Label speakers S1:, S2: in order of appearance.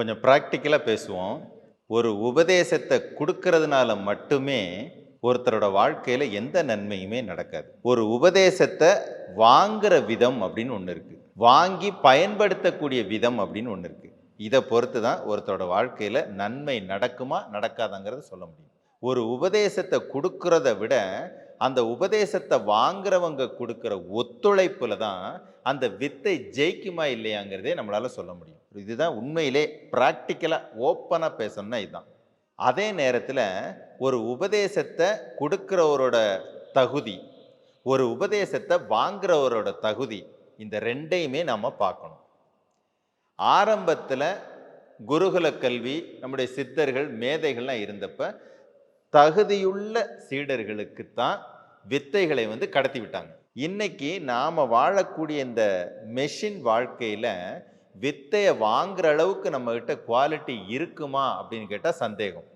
S1: கொஞ்சம் ப்ராக்டிக்கலாக பேசுவோம். ஒரு உபதேசத்தை கொடுக்கறதுனால மட்டுமே ஒருத்தரோட வாழ்க்கையில் எந்த நன்மையுமே நடக்காது. ஒரு உபதேசத்தை வாங்குற விதம் அப்படின்னு ஒன்று இருக்குது வாங்கி பயன்படுத்தக்கூடிய விதம் அப்படின்னு ஒன்று இருக்குது இதை பொறுத்து தான் ஒருத்தரோட வாழ்க்கையில் நன்மை நடக்குமா நடக்காதாங்கிறத சொல்ல முடியும். ஒரு உபதேசத்தை கொடுக்கறத விட அந்த உபதேசத்தை வாங்குறவங்க கொடுக்குற ஒத்துழைப்பில் தான் அந்த வித்தை ஜெயிக்குமா இல்லையாங்கிறதே நம்மளால் சொல்ல முடியும். இதுதான் உண்மையிலே ப்ராக்டிக்கலாக ஓப்பனாக பேசணும்னா இதுதான். அதே நேரத்தில் ஒரு உபதேசத்தை கொடுக்குறவரோட தகுதி ஒரு உபதேசத்தை வாங்குறவரோட தகுதி இந்த ரெண்டையுமே நம்ம பார்க்கணும். ஆரம்பத்தில் குருகுல கல்வி நம்முடைய சித்தர்கள் மேதைகள்லாம் இருந்தப்போ தகுதியுள்ள சீடர்களுக்கு தான் வித்தைகளை வந்து கடத்தி விட்டாங்க. இன்னைக்கு நாம் வாழக்கூடிய இந்த மெஷின் வாழ்க்கையில் வித்தையை வாங்குற அளவுக்கு நம்மக்கிட்ட குவாலிட்டி இருக்குமா அப்படின்னு கேட்டால் சந்தேகம்.